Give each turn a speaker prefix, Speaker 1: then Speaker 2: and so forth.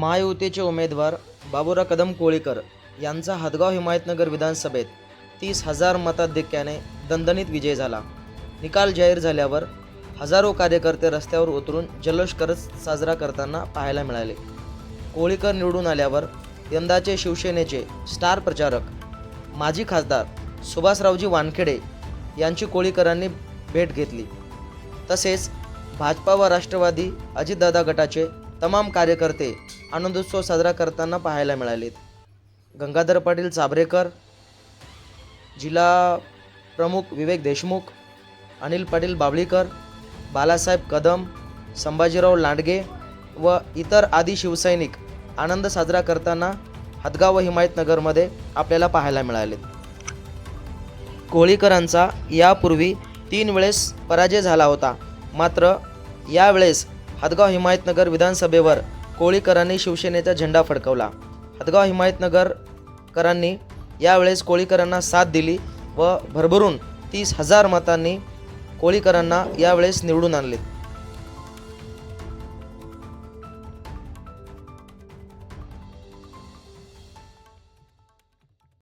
Speaker 1: महायुतीचे उमेदवार बाबुराव कदम कोळीकर यांचा हदगाव हिमायतनगर विधानसभेत तीस हजार मताधिक्याने दणदणीत विजय झाला. निकाल जाहीर झाल्यावर हजारो कार्यकर्ते रस्त्यावर उतरून जल्लोष करत साजरा करताना पाहायला मिळाले. कोळीकर निवडून आल्यावर यंदाचे शिवसेनेचे स्टार प्रचारक माजी खासदार सुभाषरावजी वानखेडे यांची कोळीकरांनी भेट घेतली. तसेच भाजपा व राष्ट्रवादी अजितदादा गटाचे तमाम कार्यकर्ते आनंदोत्सव साजरा करताना पाहायला मिळालेत. गंगाधर पाटील चाभरेकर जिल्हा प्रमुख विवेक देशमुख अनिल पाटील बाबळीकर बालासाहेब कदम संभाजीराव लांडगे व इतर आदी शिवसैनिक आनंद साजरा करताना हदगाव व हिमायतनगरमध्ये आपल्याला पाहायला मिळालेत. कोळीकरांचा यापूर्वी तीन वेळेस पराजय झाला होता. मात्र यावेळेस हदगाव हिमायतनगर विधानसभेवर कोळीकरांनी शिवसेनेचा झेंडा फडकवला. हदगाव हिमायतनगरकरांनी यावेळेस कोळीकरांना साथ दिली व भरभरून तीस हजार मतांनी कोळीकरांना यावेळेस निवडून आणले.